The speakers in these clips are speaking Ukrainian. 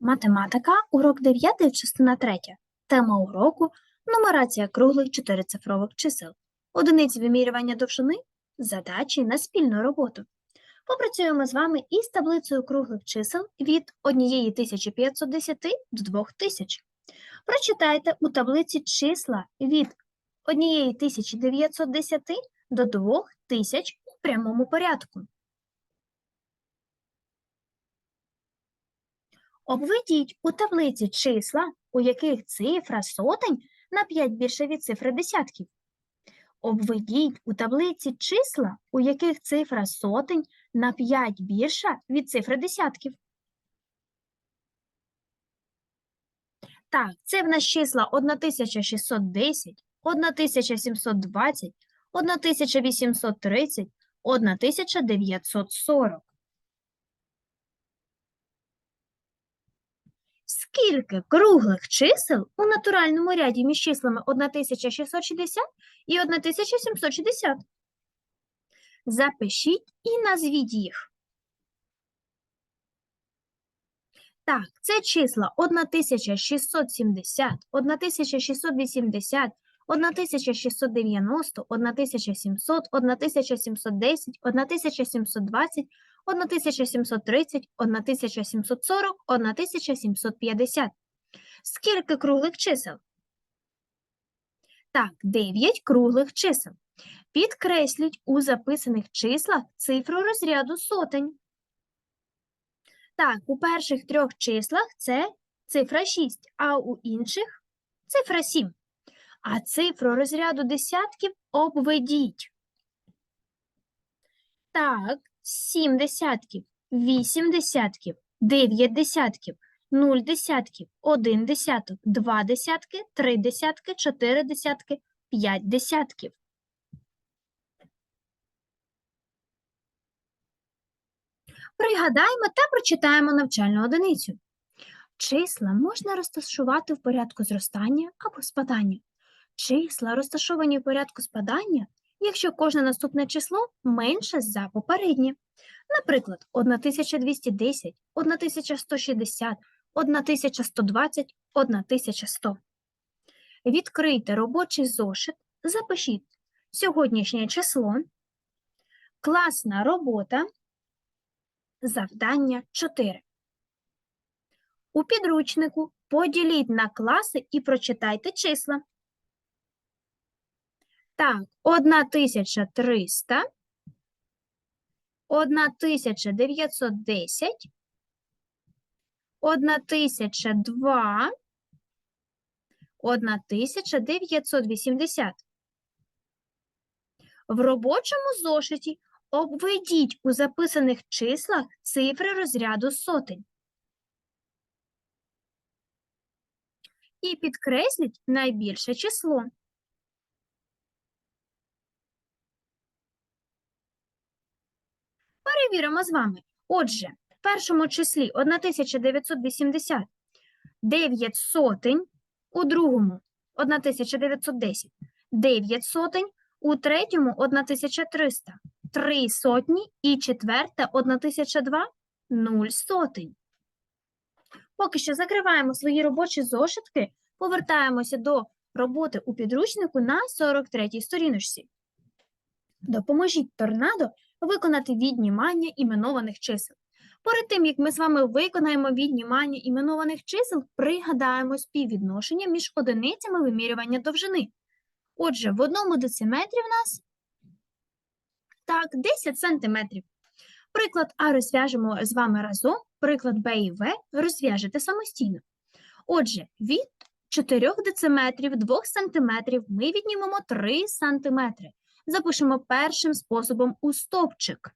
Математика, урок 9, частина 3. Тема уроку – нумерація круглих чотирицифрових чисел. Одиниці вимірювання довжини – задачі на спільну роботу. Попрацюємо з вами із таблицею круглих чисел від 1510 до 2000. Прочитайте у таблиці числа від 1910 до 2000 у прямому порядку. Обведіть у таблиці числа, у яких цифра сотень на 5 більше від цифри десятків. Обведіть у таблиці числа, у яких цифра сотень на 5 більша від цифри десятків. Так, це в нас числа 1610, 1720, 1830, 1940. Скільки круглих чисел у натуральному ряді між числами 1660 і 1760? Запишіть і назвіть їх. Так, це числа 1670, 1680, 1690, 1700, 1710, 1720, 1730, 1740, 1750. Скільки круглих чисел? Так, 9 круглих чисел. Підкресліть у записаних числах цифру розряду сотень. Так, у перших трьох числах це цифра 6, а у інших цифра 7. А цифру розряду десятків обведіть. Так, 7 десятків, 8 десятків, 9 десятків, 0 десятків, 1 десяток, 2 десятки, 3 десятки, 4 десятки, 5 десятків. Пригадаємо та прочитаємо навчальну одиницю. Числа можна розташувати в порядку зростання або спадання. Числа розташовані в порядку спадання, якщо кожне наступне число менше за попереднє. Наприклад, 1210, 1160, 1120, 1100. Відкрийте робочий зошит, запишіть сьогоднішнє число, класна робота, завдання 4. У підручнику поділіть на класи і прочитайте числа. Так, 1300, 1910, 1002, 1980. В робочому зошиті обведіть у записаних числах цифри розряду сотень. І підкресліть найбільше число. Перевіримо з вами. Отже, в першому числі 1980 9 сотень, у другому 1910 9 сотень, у третьому 1300 3 сотні і четверте 1002 0 сотень. Поки що закриваємо свої робочі зошитки, повертаємося до роботи у підручнику на 43-й сторіночці. Допоможіть торнадо виконати віднімання іменованих чисел. Перед тим, як ми з вами виконаємо віднімання іменованих чисел, пригадаємо співвідношення між одиницями вимірювання довжини. Отже, в одному дециметрі в нас так, 10 сантиметрів. Приклад А розв'яжемо з вами разом, приклад Б і В розв'яжете самостійно. Отже, від 4 дециметрів 2 сантиметрів ми віднімемо 3 сантиметри. Запишемо першим способом у стовпчик.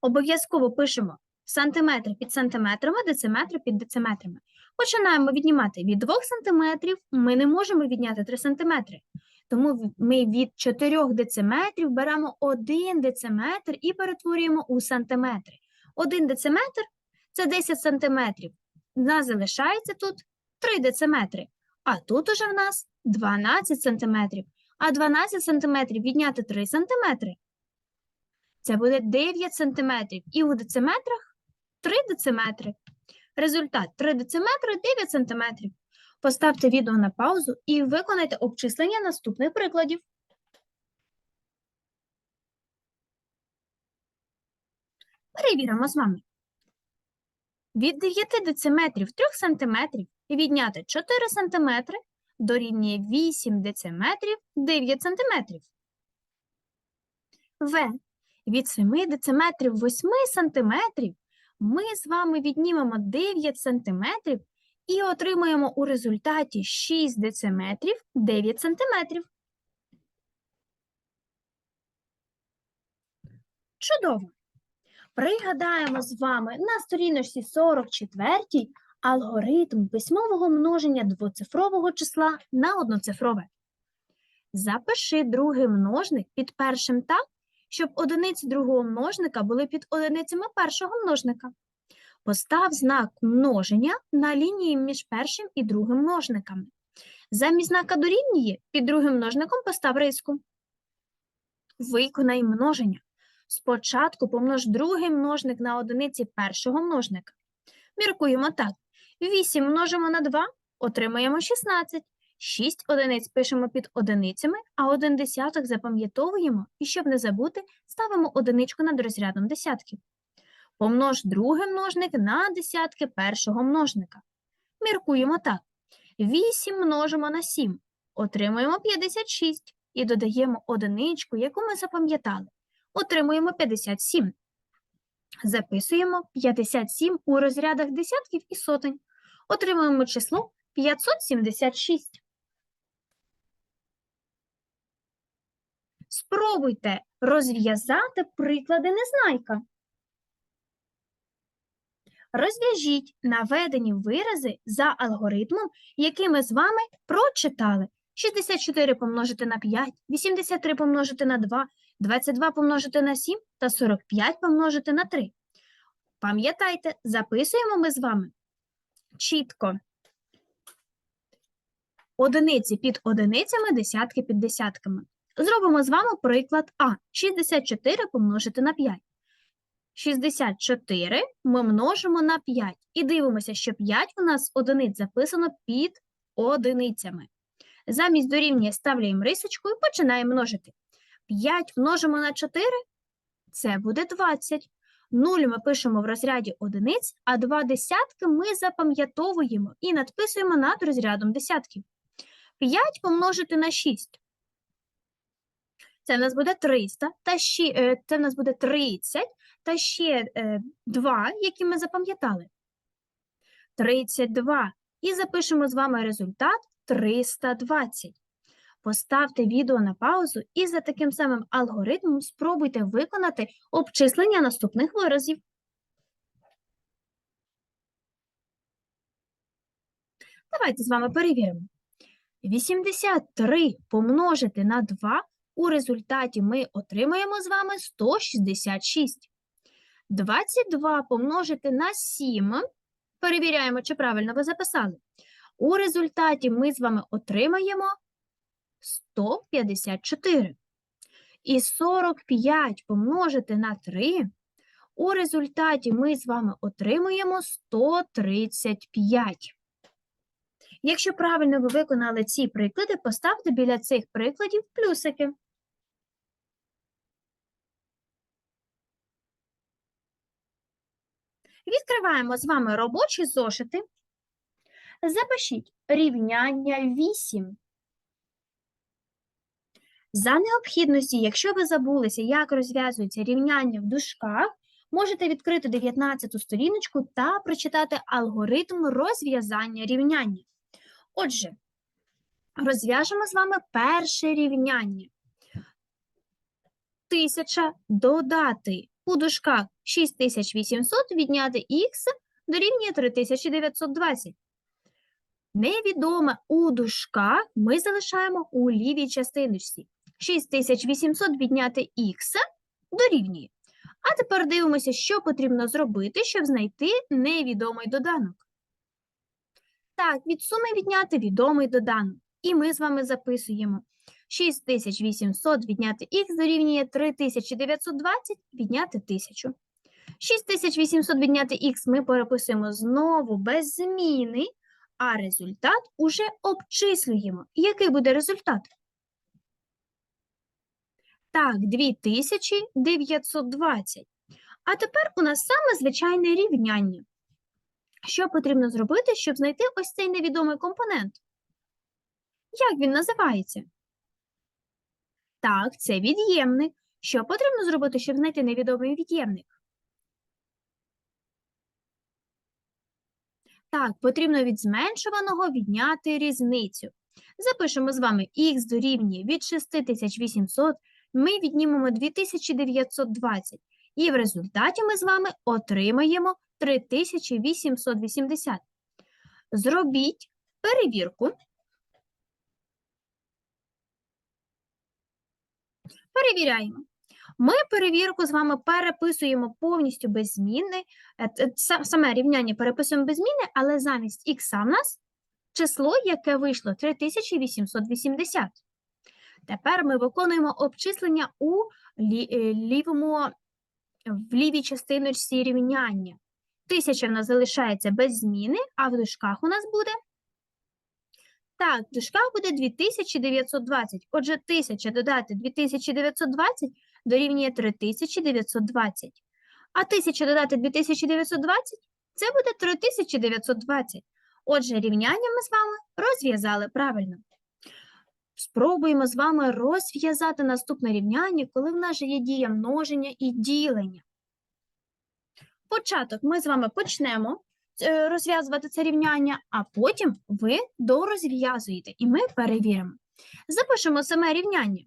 Обов'язково пишемо сантиметри під сантиметрами, дециметри під дециметрами. Починаємо віднімати від 2 сантиметрів, ми не можемо відняти 3 сантиметри. Тому ми від 4 дециметрів беремо 1 дециметр і перетворюємо у сантиметри. 1 дециметр – це 10 сантиметрів. У нас залишається тут 3 дециметри, а тут уже в нас 12 сантиметрів. А 12 сантиметрів відняти 3 сантиметри – це буде 9 сантиметрів. І у дециметрах 3 дециметри. Результат 3 дециметри 9 сантиметрів. Поставте відео на паузу і виконайте обчислення наступних прикладів. Перевіримо з вами. Від 9 дециметрів 3 сантиметрів відняти 4 сантиметри дорівнює 8 дециметрів 9 сантиметрів. В. Від 7 дециметрів 8 сантиметрів ми з вами віднімемо 9 сантиметрів і отримаємо у результаті 6 дециметрів 9 сантиметрів. Чудово! Пригадаємо з вами на сторіночці 44 алгоритм письмового множення двоцифрового числа на одноцифрове. Запиши другий множник під першим так, щоб одиниці другого множника були під одиницями першого множника. Постав знак множення на лінії між першим і другим множниками. Замість знака дорівнює під другим множником постав риску. Виконай множення. Спочатку помнож другий множник на одиниці першого множника. Міркуємо так. 8 множимо на 2, отримаємо 16. 6 одиниць пишемо під одиницями, а один десяток запам'ятовуємо і, щоб не забути, ставимо одиничку над розрядом десятків. Помнож другий множник на десятки першого множника. Міркуємо так. 8 множимо на 7, отримуємо 56 і додаємо одиничку, яку ми запам'ятали. Отримуємо 57. Записуємо 57 у розрядах десятків і сотень. Отримуємо число 576. Спробуйте розв'язати приклади незнайка. Розв'яжіть наведені вирази за алгоритмом, який ми з вами прочитали. 64 помножити на 5, 83 помножити на 2, 22 помножити на 7 та 45 помножити на 3. Пам'ятайте, записуємо ми з вами чітко. Одиниці під одиницями, десятки під десятками. Зробимо з вами приклад А. 64 помножити на 5. 64 ми множимо на 5. І дивимося, що 5 у нас одиниць записано під одиницями. Замість дорівнює ставляємо рисочку і починаємо множити. 5 множимо на 4 – це буде 20. 0 ми пишемо в розряді одиниць, а 2 десятки ми запам'ятовуємо і надписуємо над розрядом десятків. 5 помножити на 6. Це в нас буде 300, та ще, е, це в нас буде 30, та ще 2, які ми запам'ятали. 32. І запишемо з вами результат 320. Поставте відео на паузу і за таким самим алгоритмом спробуйте виконати обчислення наступних виразів. Давайте з вами перевіримо. 83 помножити на 2 у результаті ми отримаємо з вами 166. 22 помножити на 7. Перевіряємо, чи правильно ви записали. У результаті ми з вами отримаємо 154. І 45 помножити на 3. У результаті ми з вами отримуємо 135. Якщо правильно ви виконали ці приклади, поставте біля цих прикладів плюсики. Відкриваємо з вами робочі зошити. Запишіть рівняння 8. За необхідності, якщо ви забулися, як розв'язуються рівняння в дужках, можете відкрити 19 сторіночку та прочитати алгоритм розв'язання рівняння. Отже, розв'яжемо з вами перше рівняння. Тисяча додати у дужках 6800 відняти х дорівнює 3920. Невідоме у дужках ми залишаємо у лівій частиночці. 6800 відняти х дорівнює. А тепер дивимося, що потрібно зробити, щоб знайти невідомий доданок. Так, від суми відняти відомий доданок. І ми з вами записуємо 6800 відняти х дорівнює 3920 відняти 1000. 6800 відняти х ми переписуємо знову без зміни, а результат уже обчислюємо. Який буде результат? Так, 2920. А тепер у нас саме звичайне рівняння. Що потрібно зробити, щоб знайти ось цей невідомий компонент? Як він називається? Так, це від'ємник. Що потрібно зробити, щоб знайти невідомий від'ємник? Так, потрібно від зменшуваного відняти різницю. Запишемо з вами х дорівнює від 6800, ми віднімемо 2920. І в результаті ми з вами отримаємо 3880. Зробіть перевірку. Перевіряємо. Ми перевірку з вами переписуємо повністю без зміни. Е, са- Саме рівняння переписуємо без зміни, але замість х в нас число, яке вийшло 3880. Тепер ми виконуємо обчислення у е, лівому, в лівій частиночці рівняння. Тисяча в нас залишається без зміни, а в дужках у нас буде так, в дужках буде 2920. Отже, 1000 додати 2920 дорівнює 3920. А 1000 додати 2920 це буде 3920. Отже, рівняння ми з вами розв'язали правильно. Спробуємо з вами розв'язати наступне рівняння, коли в нас же є дія множення і ділення. Початок ми з вами почнемо е, розв'язувати це рівняння, а потім ви дорозв'язуєте, і ми перевіримо. Запишемо саме рівняння.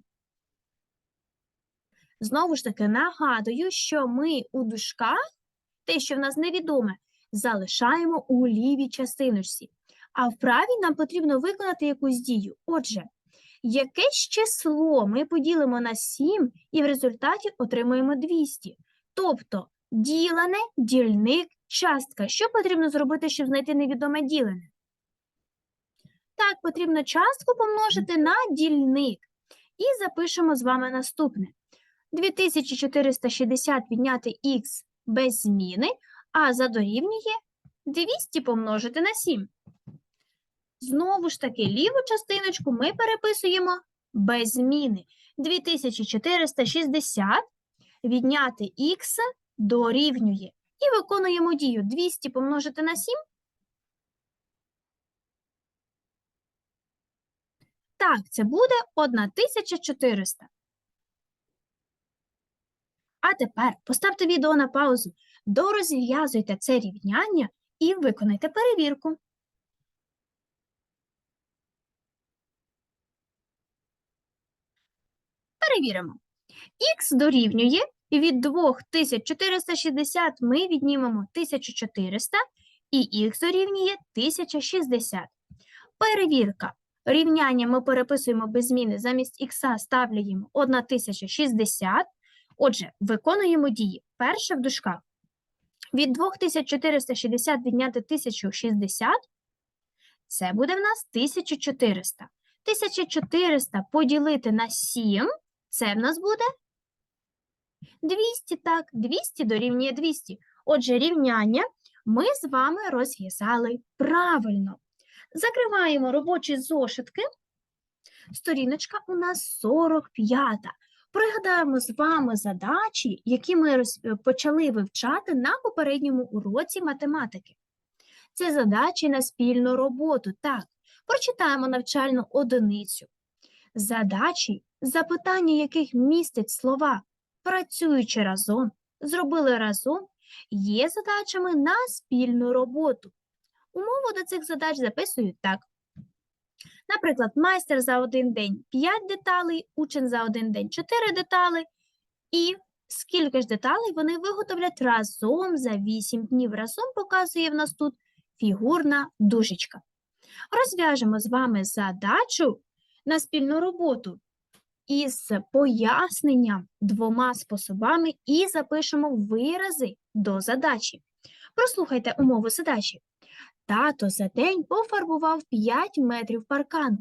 Знову ж таки, нагадую, що ми у дужках, те, що в нас невідоме, залишаємо у лівій частиночці, а в правій нам потрібно виконати якусь дію. Отже, якесь число ми поділимо на 7 і в результаті отримаємо 200. Тобто ділене, дільник, частка. Що потрібно зробити, щоб знайти невідоме ділене? Так, потрібно частку помножити на дільник. І запишемо з вами наступне. 2460 відняти х без зміни, а за дорівнює 200 помножити на 7. Знову ж таки, ліву частиночку ми переписуємо без зміни. 2460 відняти х дорівнює. І виконуємо дію 200 помножити на 7. Так, це буде 1400. А тепер поставте відео на паузу, дорозв'язуйте це рівняння і виконайте перевірку. Перевіримо. Х дорівнює від 2460 ми віднімемо 1400 і х дорівнює 1060. Перевірка. Рівняння ми переписуємо без зміни, замість х ставляємо 1060. Отже, виконуємо дії. Перше в дужках. Від 2460 відняти 1060 – це буде в нас 1400. 1400 поділити на 7 – це в нас буде 200, так, 200 дорівнює 200. Отже, рівняння ми з вами розв'язали правильно. Закриваємо робочі зошитки. Сторіночка у нас 45. Пригадаємо з вами задачі, які ми почали вивчати на попередньому уроці математики. Це задачі на спільну роботу. Так, прочитаємо навчальну одиницю. Задачі, запитання яких містять слова працюючи разом, зробили разом, є задачами на спільну роботу. Умову до цих задач записують так. Наприклад, майстер за один день 5 деталей, учень за один день 4 деталі, і скільки ж деталей вони виготовлять разом за 8 днів. Разом показує в нас тут фігурна дужечка. Розв'яжемо з вами задачу на спільну роботу із поясненням двома способами і запишемо вирази до задачі. Прослухайте умову задачі. Тато за день пофарбував 5 метрів паркану,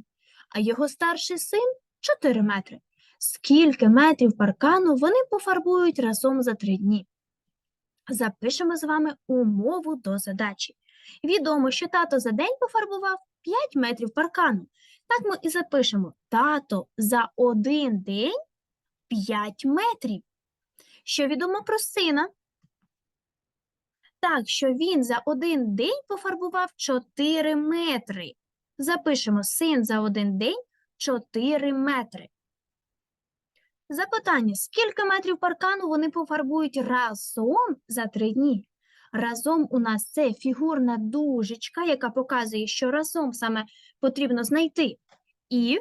а його старший син 4 метри. Скільки метрів паркану вони пофарбують разом за 3 дні? Запишемо з вами умову до задачі. Відомо, що тато за день пофарбував 5 метрів паркану. Так ми і запишемо тато за один день 5 метрів. Що відомо про сина? Так, що він за один день пофарбував 4 метри. Запишемо син за один день 4 метри. Запитання: скільки метрів паркану вони пофарбують разом за 3 дні? Разом у нас це фігурна дужечка, яка показує, що разом саме потрібно знайти. І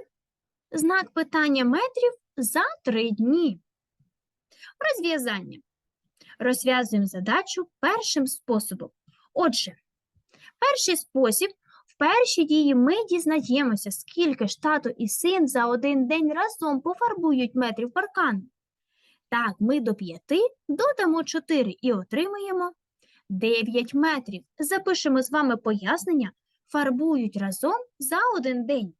знак питання метрів за 3 дні. Розв'язання. Розв'язуємо задачу першим способом. Отже, перший спосіб в першій дії ми дізнаємося, скільки ж тато і син за один день разом пофарбують метрів паркану. Так, ми до 5 додамо 4 і отримаємо 9 метрів. Запишемо з вами пояснення, фарбують разом за один день.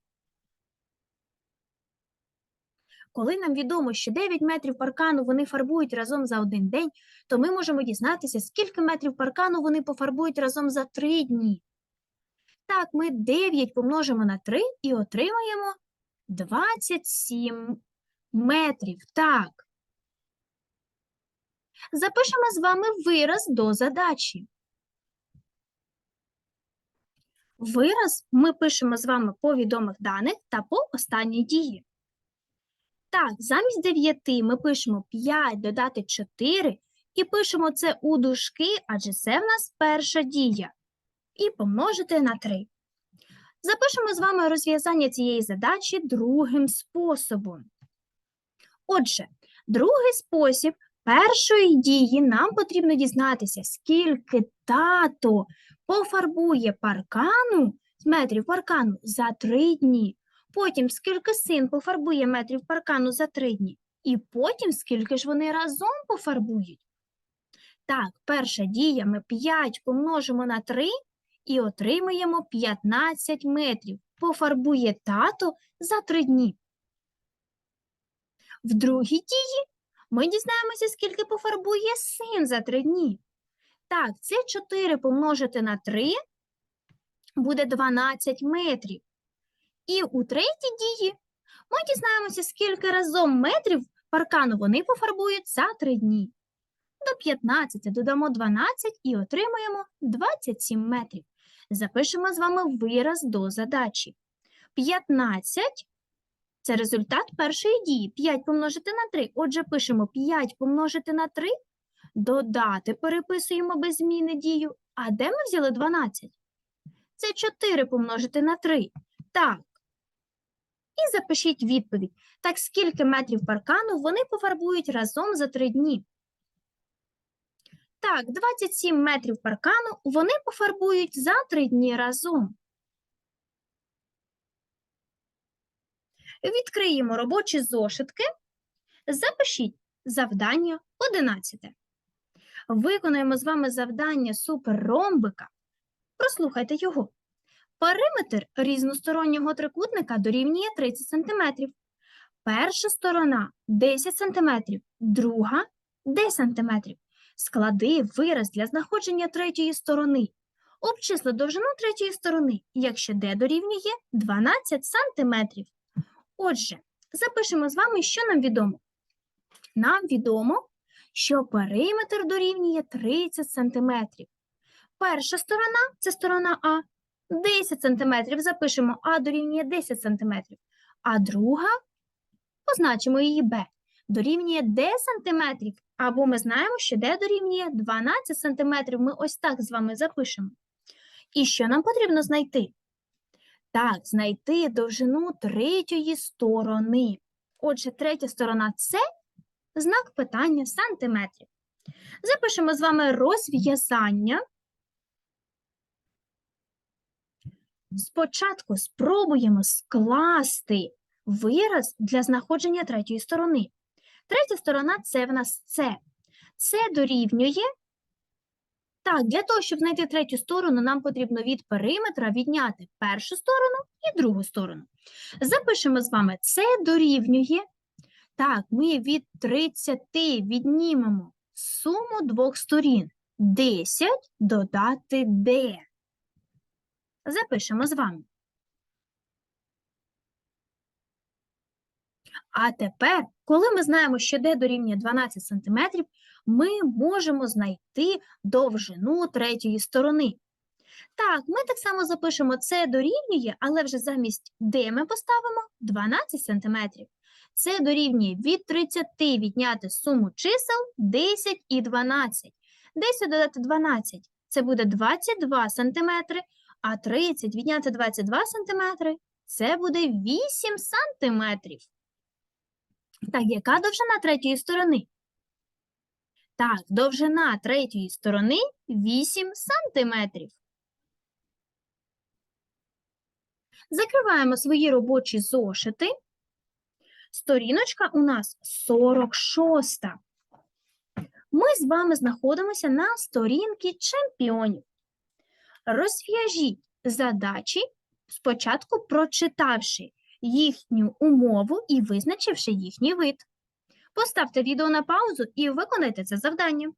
Коли нам відомо, що 9 метрів паркану вони фарбують разом за один день, то ми можемо дізнатися, скільки метрів паркану вони пофарбують разом за 3 дні. Так, ми 9 помножимо на 3 і отримаємо 27 метрів. Так. Запишемо з вами вираз до задачі. Вираз ми пишемо з вами по відомих даних та по останній дії. Так, замість 9 ми пишемо 5 додати 4 і пишемо це у дужки, адже це в нас перша дія. І помножити на 3. Запишемо з вами розв'язання цієї задачі другим способом. Отже, другий спосіб першої дії нам потрібно дізнатися, скільки тато пофарбує паркану, метрів паркану за 3 дні. Потім, скільки син пофарбує метрів паркану за 3 дні. І потім, скільки ж вони разом пофарбують. Так, перша дія ми 5 помножимо на 3 і отримаємо 15 метрів. Пофарбує тато за 3 дні. В другій дії ми дізнаємося, скільки пофарбує син за 3 дні. Так, це 4 помножити на 3 буде 12 метрів. І у третій дії ми дізнаємося, скільки разом метрів паркану вони пофарбують за 3 дні. До 15 додамо 12 і отримаємо 27 метрів. Запишемо з вами вираз до задачі. 15 – це результат першої дії. 5 помножити на 3. Отже, пишемо 5 помножити на 3, додати переписуємо без зміни дію. А де ми взяли 12? Це 4 помножити на 3. Так. І запишіть відповідь. Так скільки метрів паркану вони пофарбують разом за 3 дні? Так, 27 метрів паркану вони пофарбують за 3 дні разом. Відкриємо робочі зошитки. Запишіть завдання 11. Виконуємо з вами завдання суперромбика. Прослухайте його. Периметр різностороннього трикутника дорівнює 30 см. Перша сторона 10 см, друга 10 см. Склади вираз для знаходження третьої сторони. Обчисли довжину третьої сторони, якщо d дорівнює 12 см. Отже, запишемо з вами, що нам відомо. Нам відомо, що периметр дорівнює 30 см. Перша сторона це сторона А. 10 см запишемо А дорівнює 10 см. А друга позначимо її Б. Дорівнює d сантиметрів, або ми знаємо, що d дорівнює 12 сантиметрів. Ми ось так з вами запишемо. І що нам потрібно знайти? Так, знайти довжину третьої сторони. Отже, третя сторона це знак питання сантиметрів. Запишемо з вами розв'язання. Спочатку спробуємо скласти вираз для знаходження третьої сторони. Третя сторона це в нас С. Це дорівнює. Так, для того, щоб знайти третю сторону, нам потрібно від периметра відняти першу сторону і другу сторону. Запишемо з вами це дорівнює. Так, ми від 30 віднімемо суму двох сторін. 10 додати d. Запишемо з вами. А тепер, коли ми знаємо, що d дорівнює 12 см, ми можемо знайти довжину третьої сторони. Так, ми так само запишемо це дорівнює, але вже замість d ми поставимо 12 см. Це дорівнює від 30 відняти суму чисел 10 і 12. 10 додати 12 – це буде 22 см, а 30 відняти 22 см – це буде 8 см. Так, яка довжина третьої сторони? Так, довжина третьої сторони 8 сантиметрів. Закриваємо свої робочі зошити. Сторіночка у нас 46. Ми з вами знаходимося на сторінці чемпіонів. Розв'яжіть задачі, спочатку прочитавши їхню умову і визначивши їхній вид. Поставте відео на паузу і виконайте це завдання.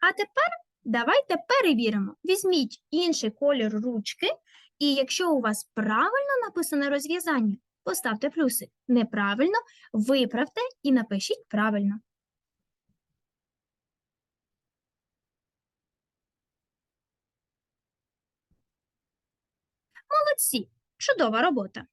А тепер давайте перевіримо. Візьміть інший колір ручки, і якщо у вас правильно написане розв'язання, поставте плюси. Неправильно виправте і напишіть правильно. Молодці! Чудова робота!